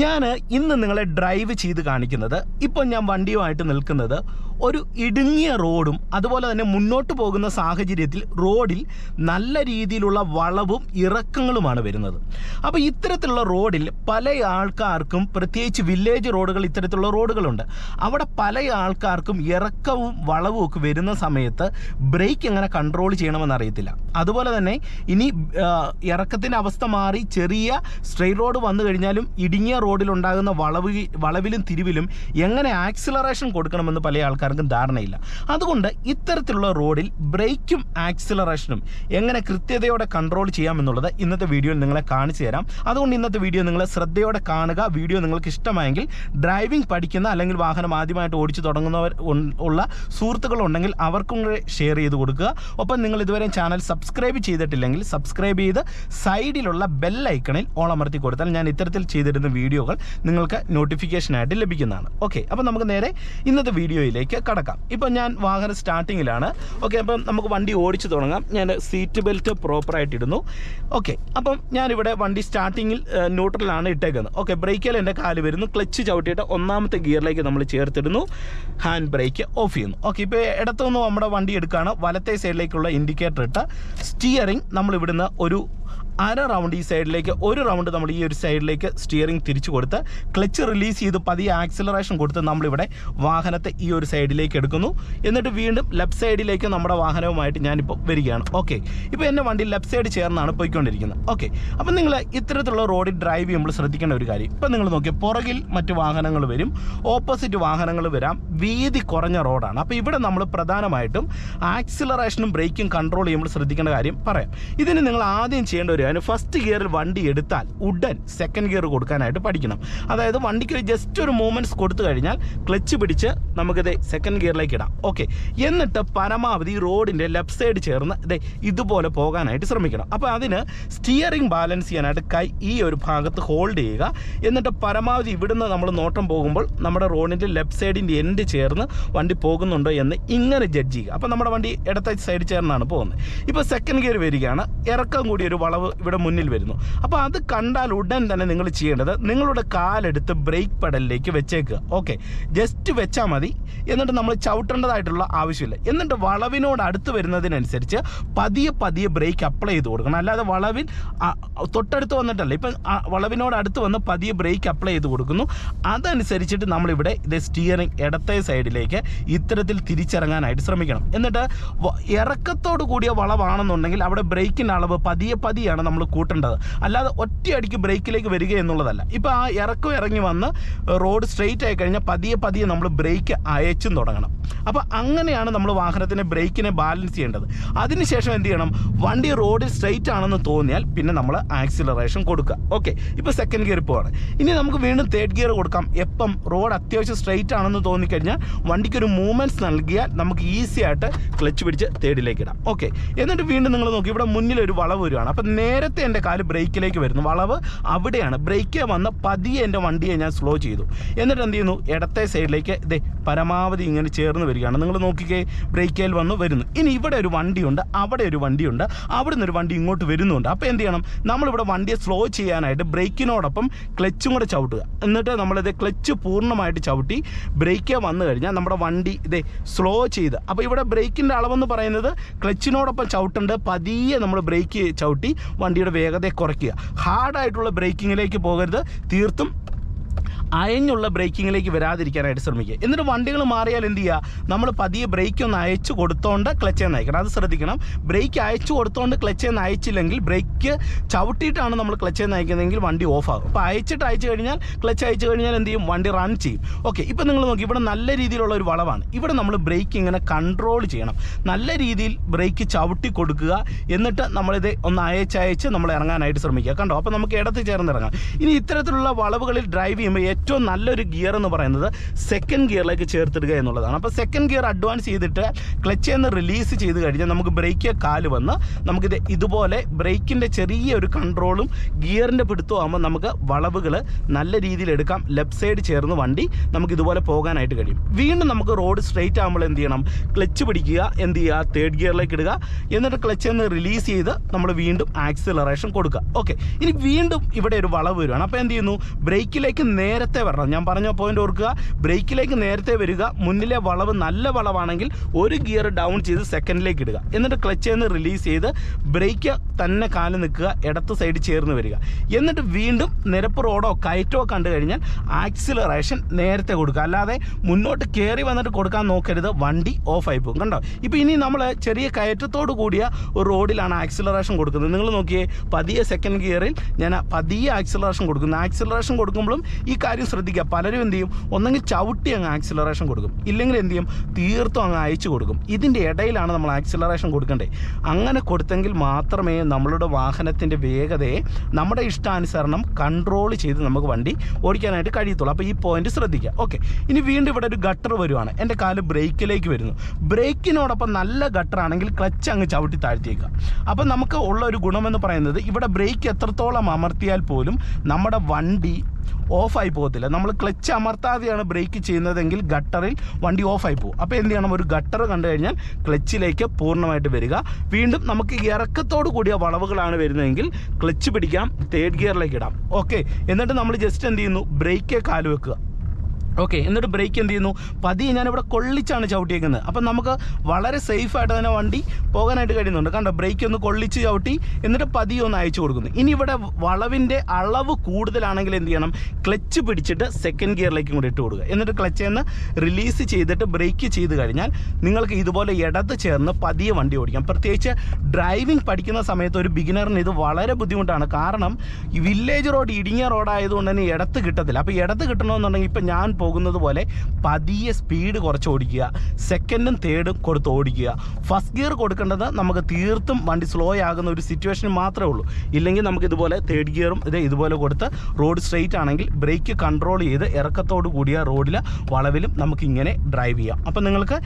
ഞാൻ ഇന്ന് നിങ്ങളെ ഡ്രൈവ് ചെയ്ത് കാണിക്കുന്നത് ഇപ്പോൾ ഞാൻ വണ്ടിയുമായിട്ട് നിൽക്കുന്നത് ഒരു ഇടുങ്ങിയ റോഡും അതുപോലെ തന്നെ മുന്നോട്ട് പോകുന്ന സാഹചര്യത്തിൽ റോഡിൽ നല്ല രീതിയിലുള്ള വളവും ഇറക്കങ്ങളുമാണ് വരുന്നത്. അപ്പോൾ ഇത്തരത്തിലുള്ള റോഡിൽ പല ആൾക്കാർക്കും പ്രത്യേകിച്ച് വില്ലേജ് റോഡുകൾ ഇത്തരത്തിലുള്ള റോഡുകളുണ്ട്. അവിടെ പല ആൾക്കാർക്കും ഇറക്കവും വളവും ഒക്കെ വരുന്ന സമയത്ത് ബ്രേക്ക് എങ്ങനെ കൺട്രോൾ ചെയ്യണമെന്ന് അറിയത്തില്ല. അതുപോലെ തന്നെ ഇനി ഇറക്കത്തിന്റെ അവസ്ഥ മാറി ചെറിയ സ്ട്രെയിറ്റ് റോഡ് വന്നു കഴിഞ്ഞാലും ഇടുങ്ങിയ റോഡിലുണ്ടാകുന്ന വളവ് വളവിലും തിരിവിലും എങ്ങനെ ആക്സിലറേഷൻ കൊടുക്കണമെന്ന് പല ആൾക്കാർക്കും ധാരണയില്ല. അതുകൊണ്ട് ഇത്തരത്തിലുള്ള റോഡിൽ ബ്രേക്കും ആക്സിലറേഷനും എങ്ങനെ കൃത്യതയോടെ കൺട്രോൾ ചെയ്യാമെന്നുള്ളത് ഇന്നത്തെ വീഡിയോയിൽ നിങ്ങളെ കാണിച്ചു തരാം. അതുകൊണ്ട് ഇന്നത്തെ വീഡിയോ നിങ്ങൾ ശ്രദ്ധയോടെ കാണുക. വീഡിയോ നിങ്ങൾക്ക് ഇഷ്ടമായെങ്കിൽ ഡ്രൈവിംഗ് പഠിക്കുന്ന അല്ലെങ്കിൽ വാഹനം ആദ്യമായിട്ട് ഓടിച്ചു തുടങ്ങുന്നവർ ഉള്ള സുഹൃത്തുക്കളുണ്ടെങ്കിൽ അവർക്കും ഷെയർ ചെയ്ത് കൊടുക്കുക. ഒപ്പം നിങ്ങൾ ഇതുവരെ ചാനൽ സബ്സ്ക്രൈബ് ചെയ്തിട്ടില്ലെങ്കിൽ സബ്സ്ക്രൈബ് ചെയ്ത് സൈഡിലുള്ള ബെല്ലൈക്കണിൽ ഓളമർത്തി കൊടുത്താൽ ഞാൻ ഇത്തരത്തിൽ ചെയ്തിരുന്ന വീഡിയോകൾ നിങ്ങൾക്ക് നോട്ടിഫിക്കേഷനായിട്ട് ലഭിക്കുന്നതാണ്. ഓക്കെ അപ്പോൾ നമുക്ക് നേരെ ഇന്നത്തെ വീഡിയോയിലേക്ക് കടക്കാം. ഇപ്പം ഞാൻ വാഹനം സ്റ്റാർട്ടിങ്ങിലാണ് ഓക്കെ അപ്പം നമുക്ക് വണ്ടി ഓടിച്ചു തുടങ്ങാം. ഞാൻ സീറ്റ് ബെൽറ്റ് പ്രോപ്പറായിട്ട് ഇടുന്നു. ഓക്കെ അപ്പം ഞാനിവിടെ വണ്ടി സ്റ്റാർട്ടിങ്ങിൽ ന്യൂട്രലാണ് ഇട്ടേക്കുന്നത്. ഓക്കെ ബ്രേക്കിൽ എന്റെ കാൽ വരുന്നു. ക്ലച്ച് ചവിട്ടിയിട്ട് ഒന്നാമത്തെ ഗിയറിലേക്ക് നമ്മൾ ചേർത്തിടുന്നു. ഹാൻഡ് ബ്രേക്ക് ഓഫ് ചെയ്യുന്നു. ഓക്കെ ഇപ്പോൾ ഇടത്തുനിന്ന് നമ്മുടെ വണ്ടി എടുക്കുകയാണ് വലത്തെ സൈഡിലേക്കുള്ള ഇൻഡിക്കേറ്റർ ഇട്ട് സ്റ്റിയറിംഗ് നമ്മൾ ഇവിടുന്ന് ഒരു അര റൗണ്ട് ഈ സൈഡിലേക്ക് ഒരു റൗണ്ട് നമ്മൾ ഈ ഒരു സൈഡിലേക്ക് സ്റ്റിയറിംഗ് തിരിച്ചു കൊടുത്ത് ക്ലച്ച് റിലീസ് ചെയ്ത് പതിയെ ആക്സിലറേഷൻ കൊടുത്ത് നമ്മളിവിടെ വാഹനത്തെ ഈ ഒരു സൈഡിലേക്ക് എടുക്കുന്നു. എന്നിട്ട് വീണ്ടും ലെഫ്റ്റ് സൈഡിലേക്ക് നമ്മുടെ വാഹനവുമായിട്ട് ഞാനിപ്പോൾ വരികയാണ്. ഓക്കെ ഇപ്പോൾ എന്റെ വണ്ടി ലെഫ്റ്റ് സൈഡ് ചേർന്നാണ് പോയിക്കൊണ്ടിരിക്കുന്നത്. ഓക്കെ അപ്പം നിങ്ങൾ ഇത്തരത്തിലുള്ള റോഡിൽ ഡ്രൈവ് ചെയ്യുമ്പോൾ ശ്രദ്ധിക്കേണ്ട ഒരു കാര്യം. ഇപ്പം നിങ്ങൾ നോക്കിയാൽ പുറകിൽ മറ്റു വാഹനങ്ങൾ വരും ഓപ്പോസിറ്റ് വാഹനങ്ങൾ വരാം വീതി കുറഞ്ഞ റോഡാണ് അപ്പോൾ ഇവിടെ നമ്മൾ പ്രധാനമായിട്ടും ആക്സിലറേഷനും ബ്രേക്കും കൺട്രോൾ ചെയ്യുമ്പോൾ ശ്രദ്ധിക്കേണ്ട കാര്യം പറയാം. ഇതിന് നിങ്ങൾ ആദ്യം ചെയ്യേണ്ട ഒരു കാര്യം ഫസ്റ്റ് ഗിയറിൽ വണ്ടി എടുത്താൽ ഉടൻ സെക്കൻഡ് ഗിയർ കൊടുക്കാനായിട്ട് പഠിക്കണം. അതായത് വണ്ടിക്ക് ജസ്റ്റ് ഒരു മൂവ്മെന്റ്സ് കൊടുത്തു കഴിഞ്ഞാൽ ക്ലച്ച് പിടിച്ച് നമുക്കിത് സെക്കൻഡ് ഗിയറിലേക്ക് ഇടാം. ഓക്കെ എന്നിട്ട് പരമാവധി റോഡിന്റെ ലെഫ്റ്റ് സൈഡ് ചേർന്ന് ഇതേ ഇതുപോലെ പോകാനായിട്ട് ശ്രമിക്കണം. അപ്പോൾ അതിന് സ്റ്റിയറിംഗ് ബാലൻസ് ചെയ്യാനായിട്ട് കൈ ഈ ഒരു ഭാഗത്ത് ഹോൾഡ് ചെയ്യുക. എന്നിട്ട് പരമാവധി ഇവിടുന്ന് നമ്മൾ നോട്ടം പോകുമ്പോൾ നമ്മുടെ റോഡിന്റെ ലെഫ്റ്റ് സൈഡിന്റെ എൻഡ് ചേർന്ന് വണ്ടി പോകുന്നുണ്ടോ എന്ന് ഇങ്ങനെ ജഡ്ജ് ചെയ്യുക. അപ്പോൾ നമ്മുടെ വണ്ടി ഇടത്തെ സൈഡ് ചേർന്നാണ് പോകുന്നത്. ഇപ്പോൾ സെക്കൻഡ് ഗിയർ വരികയാണ്. ഇറക്കം കൂടി ഒരു വളവ് ഇവിടെ മുന്നിൽ വരുന്നു. അപ്പോൾ അത് കണ്ടാൽ ഉടൻ തന്നെ നിങ്ങൾ ചെയ്യേണ്ടത് നിങ്ങളുടെ കാലെടുത്ത് ബ്രേക്ക് പെഡലിലേക്ക് വെച്ചേക്കുക. ഓക്കെ ജസ്റ്റ് വെച്ചാൽ മതി. എന്നിട്ട് നമ്മൾ ചവിട്ടേണ്ടതായിട്ടുള്ള ആവശ്യമില്ല. എന്നിട്ട് വളവിനോട് അടുത്ത് വരുന്നതിനനുസരിച്ച് പതിയെ പതിയെ ബ്രേക്ക് അപ്ലൈ ചെയ്ത് കൊടുക്കണം. അല്ലാതെ വളവിൽ തൊട്ടടുത്ത് വന്നിട്ടല്ല. ഇപ്പം വളവിനോട് അടുത്ത് വന്ന് പതിയെ ബ്രേക്ക് അപ്ലൈ ചെയ്ത് കൊടുക്കുന്നു. അതനുസരിച്ചിട്ട് നമ്മളിവിടെ ഇത് സ്റ്റിയറിംഗ് ഇടത്തെ സൈഡിലേക്ക് ഇത്തരത്തിൽ തിരിച്ചിറങ്ങാനായിട്ട് ശ്രമിക്കണം. എന്നിട്ട് ഇറക്കത്തോടു കൂടിയ വളവാണെന്നുണ്ടെങ്കിൽ അവിടെ ബ്രേക്കിന്റെ അളവ് പതിയെ പതിയാണ്. നമ്മൾ കൂട്ടേണ്ടത്. അല്ലാതെ ഒറ്റയടിക്ക് ബ്രേക്കിലേക്ക് വരിക എന്നുള്ളതല്ല. ഇപ്പോൾ ആ ഇറക്കം ഇറങ്ങി വന്ന് റോഡ് സ്ട്രെയിറ്റ് ആയി കഴിഞ്ഞാൽ പതിയെ പതിയെ നമ്മൾ ബ്രേക്ക് അയച്ചും തുടങ്ങണം. അപ്പോൾ അങ്ങനെയാണ് നമ്മൾ വാഹനത്തിന്റെ ബ്രേക്കിനെ ബാലൻസ് ചെയ്യേണ്ടത്. അതിനുശേഷം എന്ത് ചെയ്യണം? വണ്ടി റോഡിൽ സ്ട്രെയിറ്റ് ആണെന്ന് തോന്നിയാൽ പിന്നെ നമ്മൾ ആക്സിലറേഷൻ കൊടുക്കുക. ഓക്കെ ഇപ്പോൾ സെക്കൻഡ് ഗിയർ പോവാണ്. ഇനി നമുക്ക് വീണ്ടും തേർഡ് ഗിയർ കൊടുക്കാം. എപ്പം റോഡ് അത്യാവശ്യം സ്ട്രെയിറ്റ് ആണെന്ന് തോന്നിക്കഴിഞ്ഞാൽ വണ്ടിക്കൊരു മൂവ്മെന്റ്സ് നൽകിയാൽ നമുക്ക് ഈസി ആയിട്ട് ക്ലച്ച് പിടിച്ച് തേർഡിലേക്ക് ഇടാം. ഓക്കെ എന്നിട്ട് വീണ്ടും നിങ്ങൾ നോക്കി ഇവിടെ മുന്നിൽ ഒരു വളവ് വരുവാണ് അപ്പം നേരത്തെ എന്റെ കാൽ ബ്രേക്കിലേക്ക് വരുന്നു. വളവ് അവിടെയാണ്. ബ്രേക്ക് വന്ന് പതിയെ എന്റെ വണ്ടിയെ ഞാൻ സ്ലോ ചെയ്തു. എന്നിട്ട് എന്ത് ചെയ്യുന്നു? ഇടത്തെ സൈഡിലേക്ക് ഇതേ പരമാവധി ഇങ്ങനെ ചേർന്ന് വരികയാണ്. നിങ്ങൾ നോക്കിക്കേ ബ്രേക്കേൽ വന്ന് വരുന്നു. ഇനി ഇവിടെ ഒരു വണ്ടിയുണ്ട് അവിടെ ഒരു വണ്ടിയുണ്ട് അവിടെ നിന്ന് ഒരു വണ്ടി ഇങ്ങോട്ട് വരുന്നുണ്ട്. അപ്പോൾ എന്ത് ചെയ്യണം? നമ്മളിവിടെ വണ്ടിയെ സ്ലോ ചെയ്യാനായിട്ട് ബ്രേക്കിനോടൊപ്പം ക്ലച്ചും കൂടെ ചവിട്ടുക. എന്നിട്ട് നമ്മളിത് ക്ലച്ച് പൂർണമായിട്ട് ചവിട്ടി ബ്രേക്ക് വന്നു കഴിഞ്ഞാൽ നമ്മുടെ വണ്ടി ഇതേ സ്ലോ ചെയ്ത്. അപ്പോൾ ഇവിടെ ബ്രേക്കിന്റെ അളവെന്ന് പറയുന്നത് ക്ലച്ചിനോടൊപ്പം ചവിട്ടേണ്ട പതിയെ നമ്മൾ ബ്രേക്ക് ചവിട്ടി വണ്ടിയുടെ വേഗതയെ കുറയ്ക്കുക. ഹാർഡായിട്ടുള്ള ബ്രേക്കിങ്ങിലേക്ക് പോകരുത്. തീർത്തും അയഞ്ഞുള്ള ബ്രേക്കിങ്ങിലേക്ക് വരാതിരിക്കാനായിട്ട് ശ്രമിക്കുക. എന്നിട്ട് വണ്ടികൾ മാറിയാൽ എന്ത് ചെയ്യുക? നമ്മൾ പതിയെ ബ്രേക്ക് ഒന്ന് അയച്ചു കൊടുത്തോണ്ട് ക്ലച്ചേ നയിക്കണം അത് ശ്രദ്ധിക്കണം. ബ്രേക്ക് അയച്ചു കൊടുത്തോണ്ട് ക്ലച്ചേ നയിച്ചില്ലെങ്കിൽ ബ്രേക്ക് ചവിട്ടിയിട്ടാണ് നമ്മൾ ക്ലച്ചേ നയിക്കുന്നതെങ്കിൽ വണ്ടി ഓഫ് ആകും. അപ്പോൾ അയച്ചിട്ട് അയച്ചു കഴിഞ്ഞാൽ ക്ലച്ച് അയച്ചു കഴിഞ്ഞാൽ എന്ത് ചെയ്യും? വണ്ടി റൺ ചെയ്യും. ഓക്കെ ഇപ്പം നിങ്ങൾ നോക്കി. ഇവിടെ നല്ല രീതിയിലുള്ള ഒരു വളവാണ്. ഇവിടെ നമ്മൾ ബ്രേക്ക് ഇങ്ങനെ കൺട്രോൾ ചെയ്യണം. നല്ല രീതിയിൽ ബ്രേക്ക് ചവിട്ടി കൊടുക്കുക. എന്നിട്ട് നമ്മളിത് ഒന്ന് അയച്ചയച്ച് നമ്മൾ ഇറങ്ങാനായിട്ട് ശ്രമിക്കുക. കണ്ടോ? അപ്പോൾ നമുക്ക് ഇടത്ത് ചേർന്ന് ഇറങ്ങാം ഇനി ഇത്തരത്തിലുള്ള വളവുകളിൽ ഡ്രൈവ് ചെയ്യുമ്പോൾ ഏറ്റവും നല്ലൊരു ഗിയർ എന്ന് പറയുന്നത് സെക്കൻഡ് ഗിയറിലേക്ക് ചേർത്തിടുക എന്നുള്ളതാണ്. അപ്പോൾ സെക്കൻഡ് ഗിയർ അഡ്വാൻസ് ചെയ്തിട്ട് ക്ലച്ച് എന്ന് റിലീസ് ചെയ്ത് കഴിഞ്ഞാൽ നമുക്ക് ബ്രേക്ക് കാൽ വന്ന് നമുക്കിത് ഇതുപോലെ ബ്രേക്കിന്റെ ചെറിയ ഒരു കൺട്രോളും ഗിയറിന്റെ പിടുത്തവും ആകുമ്പോൾ നമുക്ക് വളവുകൾ നല്ല രീതിയിൽ എടുക്കാം. ലെഫ്റ്റ് സൈഡ് ചേർന്ന് വണ്ടി നമുക്ക് ഇതുപോലെ പോകാനായിട്ട് കഴിയും. വീണ്ടും നമുക്ക് റോഡ് സ്ട്രെയിറ്റ് ആകുമ്പോൾ എന്ത് ചെയ്യണം? ക്ലച്ച് പിടിക്കുക എന്ത് ചെയ്യുക? തേർഡ് ഗിയറിലേക്ക് ഇടുക. എന്നിട്ട് ക്ലച്ച് എന്ന് റിലീസ് ചെയ്ത് നമ്മൾ വീണ്ടും ആക്സിലറേഷൻ കൊടുക്കുക. ഓക്കെ ഇനി വീണ്ടും ഇവിടെ ഒരു വളവ് വരുവാണ്. അപ്പോൾ എന്ത് ചെയ്യുന്നു? ബ്രേക്കിലേക്ക് നേരത്തെ വരണം. ഞാൻ പറഞ്ഞ പോയിന്റ് ഓർക്കുക. ബ്രേക്കിലേക്ക് നേരത്തെ വരിക. മുന്നിലെ വളവ് നല്ല വളവാണെങ്കിൽ ഒരു ഗിയർ ഡൗൺ ചെയ്ത് സെക്കൻഡിലേക്ക് ഇടുക. എന്നിട്ട് ക്ലച്ച് നിന്ന് റിലീസ് ചെയ്ത് ബ്രേക്ക് തന്നെ കാലിൽ നിൽക്കുക. ഇടത്ത് സൈഡ് ചേർന്ന് വരിക. എന്നിട്ട് വീണ്ടും നിരപ്പ് റോഡോ കയറ്റോ കണ്ടു കഴിഞ്ഞാൽ ആക്സിലറേഷൻ നേരത്തെ കൊടുക്കുക. അല്ലാതെ മുന്നോട്ട് കയറി വന്നിട്ട് കൊടുക്കാൻ നോക്കരുത്. വണ്ടി ഓഫ് ആയി പോകും. കണ്ടോ? ഇപ്പോൾ ഇനി നമ്മൾ ചെറിയ കയറ്റത്തോട് കൂടിയ ഒരു റോഡിലാണ് ആക്സിലറേഷൻ കൊടുക്കുന്നത്. നിങ്ങൾ നോക്കിയേ പതിയെ സെക്കൻഡ് ഗിയറിൽ ഞാൻ പതിയെ ആക്സിലറേഷൻ കൊടുക്കുന്നു. ആക്സിലറേഷൻ കൊടുക്കുമ്പോഴും ഈ കാര്യം ശ്രദ്ധിക്കുക. പലരും എന്ത് ചെയ്യും? ഒന്നെങ്കിൽ ചവിട്ടി അങ്ങ് ആക്സിലറേഷൻ കൊടുക്കും. ഇല്ലെങ്കിൽ എന്ത് ചെയ്യും? തീർത്തും അങ്ങ് അയച്ചു കൊടുക്കും. ഇതിന്റെ ഇടയിലാണ് നമ്മൾ ആക്സിലറേഷൻ കൊടുക്കേണ്ടത് അങ്ങനെ കൊടുത്തെങ്കിൽ മാത്രമേ നമ്മളുടെ വാഹനത്തിന്റെ വേഗതയെ നമ്മുടെ ഇഷ്ടാനുസരണം കൺട്രോൾ ചെയ്ത് നമുക്ക് വണ്ടി ഓടിക്കാനായിട്ട് കഴിയത്തുള്ളൂ. അപ്പോൾ ഈ പോയിന്റ് ശ്രദ്ധിക്കുക. ഓക്കെ ഇനി വീണ്ടും ഇവിടെ ഒരു ഗട്ടർ വരുവാണ്. എന്റെ കാൽ ബ്രേക്കിലേക്ക് വരുന്നു. ബ്രേക്കിനോടൊപ്പം നല്ല ഗട്ടറാണെങ്കിൽ ക്ലച്ച് അങ്ങ് ചവിട്ടി താഴ്ത്തിയേക്കുക. അപ്പം നമുക്ക് ഉള്ള ഒരു ഗുണമെന്ന് പറയുന്നത് ഇവിടെ ബ്രേക്ക് എത്രത്തോളം അമർത്തിയാൽ പോലും നമ്മുടെ വണ്ടി ഓഫായി പോകത്തില്ല. നമ്മൾ ക്ലച്ച് അമർത്താതെയാണ് ബ്രേക്ക് ചെയ്യുന്നതെങ്കിൽ ഗട്ടറിൽ വണ്ടി ഓഫായി പോകും. അപ്പോൾ എന്ത് ചെയ്യണം? ഒരു ഗട്ടർ കണ്ടു കഴിഞ്ഞാൽ ക്ലച്ചിലേക്ക് പൂർണമായിട്ട് വരിക. വീണ്ടും നമുക്ക് ഇറക്കത്തോട് കൂടിയ വളവുകളാണ് വരുന്നതെങ്കിൽ ക്ലച്ച് പിടിക്കാം തേർഡ് ഗിയറിലേക്ക് ഇടാം. ഓക്കെ. എന്നിട്ട് നമ്മൾ ജസ്റ്റ് എന്ത് ചെയ്യുന്നു? ബ്രേക്കേ കാൽ വെക്കുക. ഓക്കെ എന്നിട്ട് ബ്രേക്ക് എന്ത് ചെയ്യുന്നു? പതിയെ ഞാനിവിടെ കൊള്ളിച്ചാണ് ചവിട്ടിയേക്കുന്നത്. അപ്പം നമുക്ക് വളരെ സേഫായിട്ട് തന്നെ വണ്ടി പോകാനായിട്ട് കഴിയുന്നുണ്ട്. കണ്ടോ ബ്രേക്ക് ഒന്ന് കൊള്ളിച്ച് ചവിട്ടി എന്നിട്ട് പതിയെ ഒന്ന് അയച്ചു കൊടുക്കുന്നു. ഇനി ഇവിടെ വളവിന്റെ അളവ് കൂടുതലാണെങ്കിൽ എന്ത് ചെയ്യണം? ക്ലച്ച് പിടിച്ചിട്ട് സെക്കൻഡ് ഗിയറിലേക്കും കൂടി ഇട്ട് കൊടുക്കുക. എന്നിട്ട് ക്ലച്ചിൽ നിന്ന് റിലീസ് ചെയ്തിട്ട് ബ്രേക്ക് ചെയ്ത് കഴിഞ്ഞാൽ നിങ്ങൾക്ക് ഇതുപോലെ ഇടത്ത് ചേർന്ന് പതിയെ വണ്ടി ഓടിക്കാം. പ്രത്യേകിച്ച് ഡ്രൈവിംഗ് പഠിക്കുന്ന സമയത്ത് ഒരു ബിഗിനറിന് ഇത് വളരെ ബുദ്ധിമുട്ടാണ്. കാരണം വില്ലേജ് റോഡ് ഇടുങ്ങിയ റോഡായതുകൊണ്ട് തന്നെ ഇടത്ത് കിട്ടത്തില്ല. അപ്പോൾ ഇടത്ത് കിട്ടണമെന്നുണ്ടെങ്കിൽ ഇപ്പം ഞാൻ പോകുന്നത് പോലെ പതിയെ സ്പീഡ് കുറച്ച് ഓടിക്കുക. സെക്കൻഡും തേർഡും കൊടുത്ത് ഓടിക്കുക. ഫസ്റ്റ് ഗിയർ കൊടുക്കേണ്ടത് നമുക്ക് തീർത്തും വണ്ടി സ്ലോ ആകുന്ന ഒരു സിറ്റുവേഷൻ മാത്രമേ ഉള്ളൂ. ഇല്ലെങ്കിൽ നമുക്ക് ഇതുപോലെ തേർഡ് ഗിയറും ഇത് ഇതുപോലെ കൊടുത്ത് റോഡ് സ്ട്രെയിറ്റ് ആണെങ്കിൽ ബ്രേക്ക് കൺട്രോൾ ചെയ്ത് ഇറക്കത്തോട് കൂടിയ റോഡിൽ വളവിലും നമുക്ക് ഇങ്ങനെ ഡ്രൈവ് ചെയ്യാം. അപ്പോൾ നിങ്ങൾക്ക്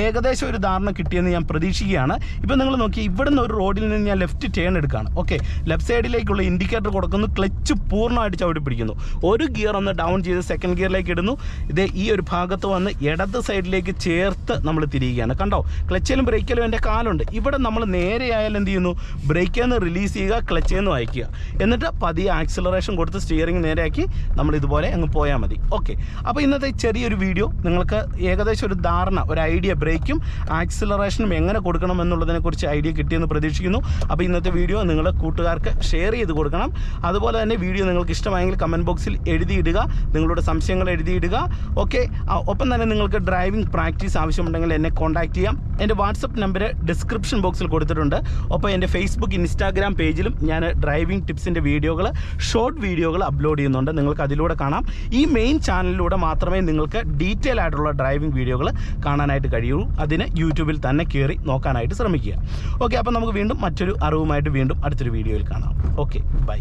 ഏകദേശം ഒരു ധാരണ കിട്ടിയെന്ന് ഞാൻ പ്രതീക്ഷിക്കുകയാണ്. ഇപ്പം നിങ്ങൾ നോക്കി ഇവിടുന്ന് ഒരു റോഡിൽ നിന്ന് ഞാൻ ലെഫ്റ്റ് ടേൺ എടുക്കുകയാണ്. ഓക്കെ ലെഫ്റ്റ് സൈഡിലേക്കുള്ള ഇൻഡിക്കേറ്റർ കൊടുക്കുന്നു. ക്ലച്ച് പൂർണമായിട്ട് ചവിട്ടി പിടിക്കുന്നു. ഒരു ഗിയർ ഒന്ന് ഡൗൺ ചെയ്ത് സെക്കൻഡ് ഗിയറിലേക്ക് ഇടുന്നു. ഇത് ഈ ഒരു ഭാഗത്ത് വന്ന് ഇടത് സൈഡിലേക്ക് ചേർത്ത് നമ്മൾ തിരിയുകയാണ്. കണ്ടോ? ക്ലച്ചിലും ബ്രേക്കിലും എന്റെ കാലുണ്ട്. ഇവിടെ നമ്മൾ നേരെ ആയാലും എന്ത് ചെയ്യുന്നു? ബ്രേക്കിൽ നിന്ന് റിലീസ് ചെയ്യുക ക്ലച്ചിൽ നിന്ന് വായിക്കുക. എന്നിട്ട് പതിയെ ആക്സിലറേഷൻ കൊടുത്ത് സ്റ്റിയറിംഗ് നേരെയാക്കി നമ്മൾ ഇതുപോലെ അങ്ങ് പോയാൽ മതി. ഓക്കെ അപ്പോൾ ഇന്നത്തെ ചെറിയൊരു വീഡിയോ നിങ്ങൾക്ക് ഏകദേശം ഒരു ധാരണ ഒരു ഐഡിയ ബ്രേക്കും ആക്സിലറേഷനും എങ്ങനെ കൊടുക്കണം എന്നുള്ളതിനെക്കുറിച്ച് ഐഡിയ കിട്ടിയെന്ന് പ്രതീക്ഷിക്കുന്നു. അപ്പോൾ ഇന്നത്തെ വീഡിയോ നിങ്ങൾ കൂട്ടുകാർക്ക് ഷെയർ ചെയ്ത് കൊടുക്കണം. അതുപോലെ തന്നെ വീഡിയോ നിങ്ങൾക്ക് ഇഷ്ടമായെങ്കിൽ കമന്റ് ബോക്സിൽ എഴുതിയിടുക. നിങ്ങളുടെ സംശയങ്ങൾ എഴുതിയിടുക. ഓക്കെ ഒപ്പം തന്നെ നിങ്ങൾക്ക് ഡ്രൈവിംഗ് പ്രാക്ടീസ് ആവശ്യമുണ്ടെങ്കിൽ എന്നെ കോൺടാക്ട് ചെയ്യാം. എന്റെ വാട്സപ്പ് നമ്പർ ഡിസ്ക്രിപ്ഷൻ ബോക്സിൽ കൊടുത്തിട്ടുണ്ട്. ഒപ്പം എന്റെ ഫേസ്ബുക്ക് ഇൻസ്റ്റാഗ്രാം പേജിലും ഞാൻ ഡ്രൈവിംഗ് ടിപ്സിന്റെ വീഡിയോകൾ ഷോർട്ട് വീഡിയോകൾ അപ്ലോഡ് ചെയ്യുന്നുണ്ട്. നിങ്ങൾക്ക് അതിലൂടെ കാണാം. ഈ മെയിൻ ചാനലിലൂടെ മാത്രമേ നിങ്ങൾക്ക് ഡീറ്റെയിൽ ആയിട്ടുള്ള ഡ്രൈവിംഗ് വീഡിയോകൾ കാണാനായിട്ട് കഴിയുള്ളൂ അതിന് യൂട്യൂബിൽ തന്നെ കയറി നോക്കാനായിട്ട് ശ്രമിക്കുക. ഓക്കെ അപ്പോൾ നമുക്ക് വീണ്ടും മറ്റൊരു അറിവുമായിട്ട് വീണ്ടും അടുത്തൊരു വീഡിയോയിൽ കാണാം. Okay bye